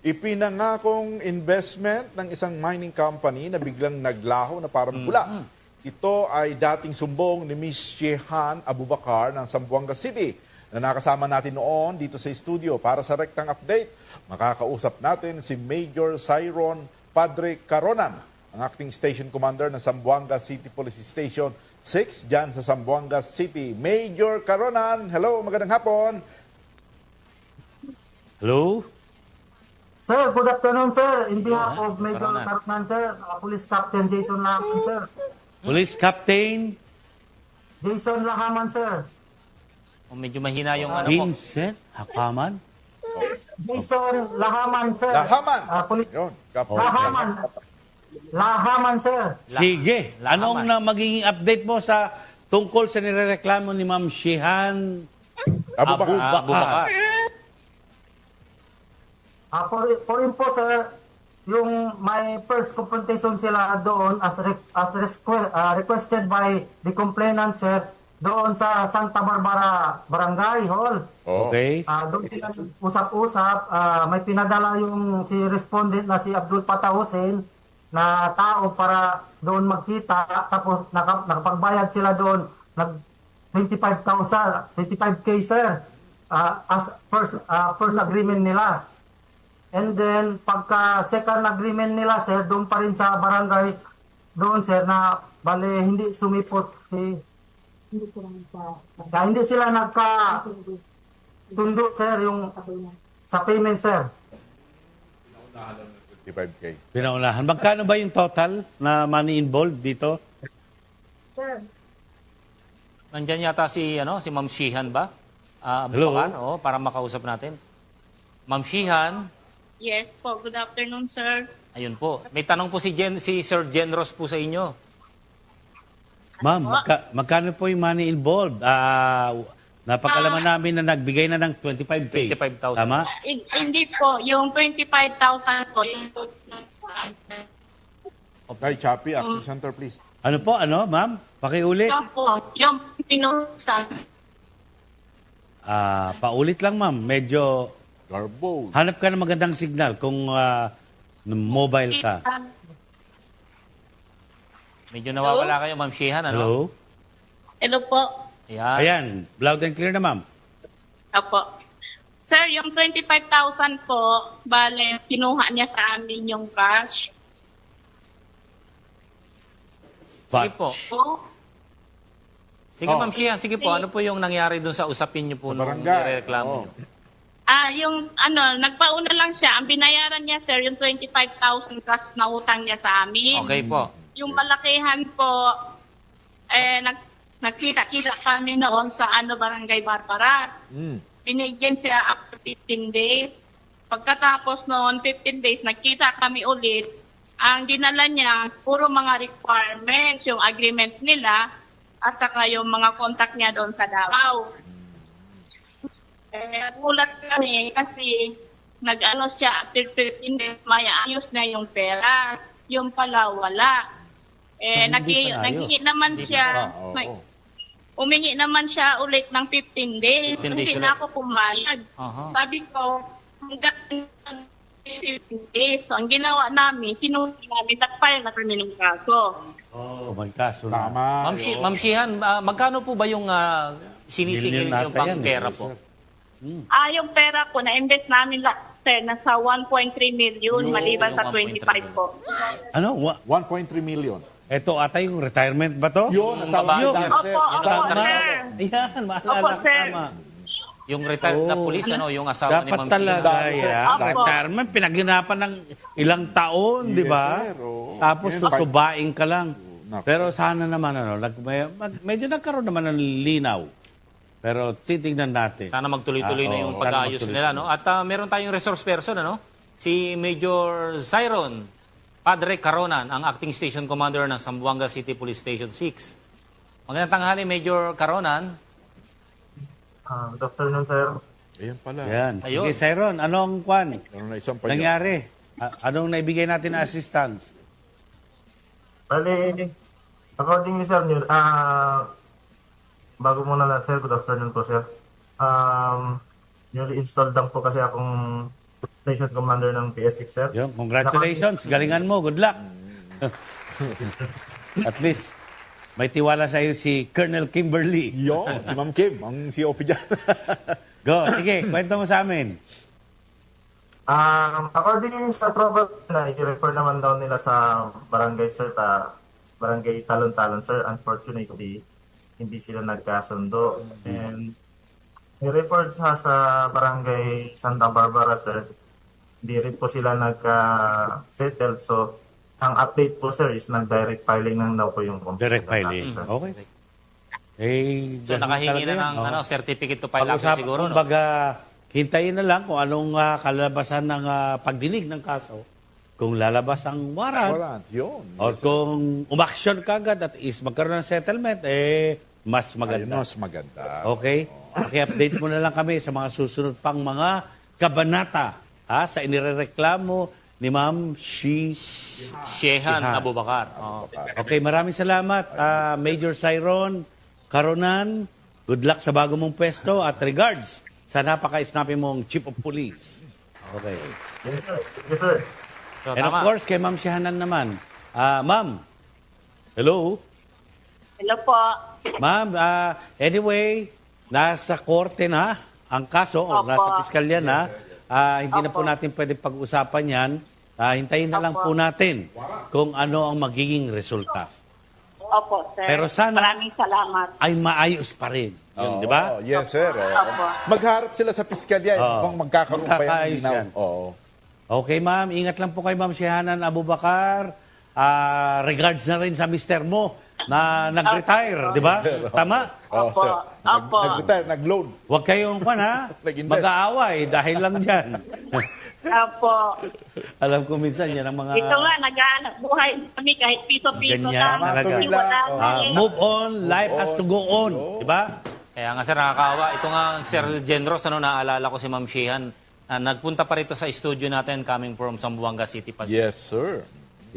ipinangakong investment ng isang mining company na biglang naglaho na parang pula. Ito ay dating sumbong ni Miss Shehan Abubakar ng Zamboanga City na nakasama natin noon dito sa studio para sa Rektang Update. Makakausap natin si Major Cyron Padre Caronan, ang acting station commander ng Zamboanga City Police Station 6 dyan sa Zamboanga City. Major Caronan, hello, magandang hapon. Hello? Sir, good afternoon, sir. In behalf of Major Karonan. Cartman, sir, uh, Police Captain Jason Lahaman, sir. Police Captain Jason Lahaman, sir. Oh, medyo mahina yung ano po. Vincent Hakaman? Jason Lahaman, sir. Lahaman. Uh, Police Yun, Kap- Lahaman. Lahaman, sir. Sige. Lahaman. Anong na magiging update mo sa tungkol sa nirereklamo ni Ma'am Shehan Abubakar. Ah, Abubakar. Uh, for, for info, sir, yung my first confrontation sila doon as, re, as requ- uh, requested by the complainant, sir, doon sa Santa Barbara Barangay Hall. Oo. Okay? Ah, doon sila usap-usap, ah, may pinadala yung si respondent na si Abdul Fatah Hussein na tao para doon magkita tapos naka, nakapagbayad sila doon nag 25,000 25k sir ah, as first ah, first agreement nila and then pagka second agreement nila sir doon pa rin sa barangay doon sir na bale hindi sumipot si Ah, hindi sila nagka sundo sir yung sa payment sir 55K. Pinaunahan. Magkano ba yung total na money involved dito? Nandyan yata si, ano, si Ma'am Shihan ba? Ah, Hello? Abubakar, oh, para makausap natin. Ma'am Shihan, Yes po, good afternoon sir. ayun po. May tanong po si, Jen, si Sir Genros po sa inyo. Ma'am, magka, magkano po yung money involved? Ah, napakalaman namin na nagbigay na ng 25K. 25,000. Tama? Eh, hindi po, yung 25,000 po, yung Hi, Chappy, acting center, please. Ano po? Ano, ma'am? Pakiulit. yung po, yung pinusa. Ah, paulit lang, ma'am. Medyo Garbo. hanap ka ng magandang signal kung ah, mobile ka. Medyo nawawala kayo, Ma'am Shihan, ano? Hello? Hello po. Ayan. Ayan, loud and clear na, ma'am. Apo. Sir, yung 25,000 po, bale, kinuha niya sa amin yung cash. Sige po. Po, Sige, Oh. Ma'am Shihan, sige po. Ano po yung nangyari dun sa usapin niyo po Sa nung barangay. nireklamo Oo. niyo? Ah, yung ano, nagpauna lang siya. Ang binayaran niya, sir, yung 25,000 cash na utang niya sa amin. Okay po. Yung malakihan po, eh, nag, nagkita-kita kami noon sa ano, Barangay Barbara. Mm. Binigyan siya after 15 days. Pagkatapos noon, 15 days, nagkita kami ulit. Ang dinala niya, puro mga requirements, yung agreement nila, at saka yung mga contact niya doon sa Davao. Eh, gulat kami kasi nag-ano siya after 15 days, may ayos na yung pera. Yung pala, wala. Eh, Hindi nagi, naman Hindi siya. Ah, oo, may- oo. Umingi naman siya ulit ng 15 days. 15 days Hindi ulit. na ako pumayag. Aha. Sabi ko, hanggang 15 days. So, ang ginawa namin, tinuli namin, nag-file na kami ng kaso. Oh, may kaso na. Tama. Ma'am, Shi- Ma'am Shihan, ah, magkano po ba yung ah, sinisingil nata pang eh. pera Yes, po? sir. Ah, yung pera po, na-invest namin last year, nasa 1.3 million, Yun, maliban sa 1.3 25 po. Ano? Wa- 1.3 million. Ito ata yung retirement ba to? Yun, sir. sir. Opo, Yung opo, sir. Ayan, maalala Opo, ko sir. tama. Yung retired na Oh. police, ano, yung asawa ni Dapat Ma'am talaga Shihan. yan. Opo. Retirement, ng ilang taon, di ba? sir, oo. Tapos Yan, susubain ka lang. Pero sana naman, ano, nag, may, mag- medyo nagkaroon naman ng linaw. Pero titignan natin. Sana magtuloy-tuloy Ah, na oo, yung sana pag-aayos magtuloy-tuloy. nila. No? At ah, meron tayong resource person, ano? si Major Zyron Padre Caronan, ang acting station commander ng Zamboanga City Police Station 6. Magandang tanghali, Major Caronan. Ah, good afternoon, sir. Ayan pala. Yan. Ayun. Sige, Siron, anong kwan? Meron na isang pa yun. Nangyari? A- anong naibigay natin na assistance? Bali, accordingly, sir, yun, ah, bago muna lang, sir, good afternoon po, sir. Um, newly installed lang po kasi akong Station Commander ng PS6, sir. Yun, congratulations. Galingan mo. Good luck. At least, may tiwala sa iyo si Colonel Kimberly. Yon, si Ma'am Kim, ang COP dyan. Go, sige, kwento mo sa amin. Um, according sa trouble na i-refer naman daw nila sa barangay sir, ta, barangay Talon-Talon sir, unfortunately, hindi sila nagkasundo. And i-refer sa, sa barangay Santa Barbara sir, hindi rin po sila nagka-settle. So, ang update po sir is nag-direct filing lang daw po yung complaint. Direct filing. Sir. Okay. Eh, So nakahingi na ng Oo. ano, certificate to file action siguro, no? kumbaga, hintayin na lang kung anong ah, kalalabasan ng ah, pagdinig ng kaso. Kung lalabas ang warrant, Warrant, yun. or kung umaksyon ka agad at is magkaroon ng settlement, eh, mas maganda. mas maganda. Okay? Paki-update mo na lang kami sa mga susunod pang mga kabanata ha, sa inireklamo ni Ma'am She's... Shehan Shehan. Abubakar. Oo. Okay, maraming salamat. ah, Major Cyron Caronan, good luck sa bago mong pwesto at regards sa napaka-snappy mong Chief of Police. Okay. Yes sir. Yes sir. So, And of tama. course, kay Ma'am Shehanan naman. Ah, Ma'am, hello? Hello po. Ma'am, ah, anyway, nasa korte na ang kaso, o Opo. nasa piskalya na. Ah, hindi na po Opo. natin pwede pag-usapan yan. Ah, hintayin na lang po natin kung ano ang magiging resulta. Opo, sir. Pero sana- Maraming salamat. Ay maayos pa rin. Yun, Oo, di ba? Yes, sir. oo. Opo. Magharap sila sa piskalya. Oo. Kung magkakaroon pa yan. Magkakaayos linaw. yan. Oo. Okay, ma'am. Ingat lang po kay Ma'am Shehanan Abubakar. Ah, regards na rin sa mister mo na nag-retire, di ba? Tama? Opo. Opo. Nag-retire, nag-loan. Huwag kayong pan, ha? Nag-invest. Mag-aaway dahil lang dyan. Opo. Alam ko minsan yan ang mga... Ito nga, nag-aanap buhay kami kahit piso-piso Ganyan lang. talaga. Oo. na Ah, eh. move on, life has to go on. Di ba? Kaya nga sir, nakakaawa. Ito nga, Sir Genros, ano, naalala ko si Ma'am Shehan, na nagpunta pa rito sa studio natin coming from Zamboanga City pa. Yes, sir.